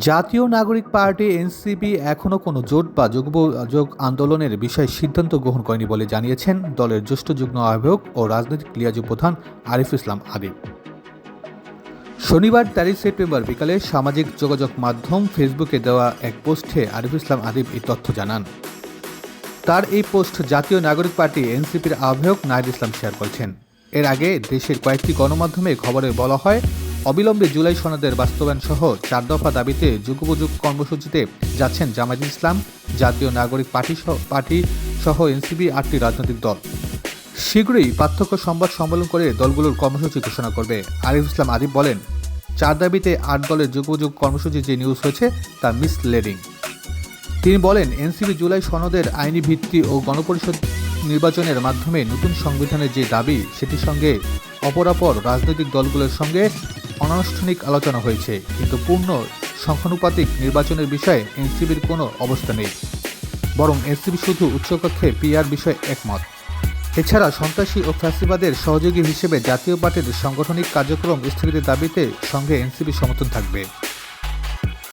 জাতীয় নাগরিক party NCP এখনও কোনো জোট বা যোগ আন্দোলনের বিষয়ে সিদ্ধান্ত গ্রহণ করেনি বলে জানিয়েছেন দলের জ্যেষ্ঠ যুগ্ম আহ্বায়ক ও রাজনৈতিক লিয়াজু প্রধান আরিফ ইসলাম আদিব শনিবার তেইশ সেপ্টেম্বর বিকালে সামাজিক যোগাযোগ মাধ্যম ফেসবুকে দেওয়া এক পোস্টে আরিফ ইসলাম আদিব এই তথ্য জানান। তার এই পোস্ট জাতীয় নাগরিক পার্টি এনসিপির আহ্বায়ক নাহিদ ইসলাম শেয়ার করেছেন। এর আগে দেশের কয়েকটি গণমাধ্যমে খবরে বলা হয় অবিলম্বে জুলাই সনদের বাস্তবায়ন সহ চার দফা দাবিতে যুগোপযোগ কর্মসূচিতে যাচ্ছেন জামায়াত ইসলাম, জাতীয় নাগরিক পার্টি পার্টি সহ এনসিপি আটটি রাজনৈতিক দল। শীঘ্রই পার্থক্য সংবাদ সম্মেলন করে দলগুলোর কর্মসূচি ঘোষণা করবে। আরিফ ইসলাম আদিব বলেন, চার দাবিতে আট দলের যুগোপযোগ কর্মসূচি যে নিউজ হয়েছে, তা মিসলেডিং তিনি বলেন, এনসিপি জুলাই সনদের আইনি ভিত্তি ও গণপরিষদ নির্বাচনের মাধ্যমে নতুন সংবিধানের যে দাবি, সেটির সঙ্গে অপরাপর রাজনৈতিক দলগুলোর সঙ্গে অনানুষ্ঠানিক আলোচনা হয়েছে, কিন্তু পূর্ণ সংখ্যানুপাতিক নির্বাচনের বিষয়ে এনসিবির কোনো অবস্থা নেই। বরং এনসিবি শুধু উচ্চকক্ষে পিআর বিষয়ে একমত। এছাড়া সন্ত্রাসী ও ফ্যাসিবাদের সহযোগী হিসেবে জাতীয় পার্টির সাংগঠনিক কার্যক্রম স্থগিতের দাবিতে সঙ্গে এনসিবি সমর্থন থাকবে।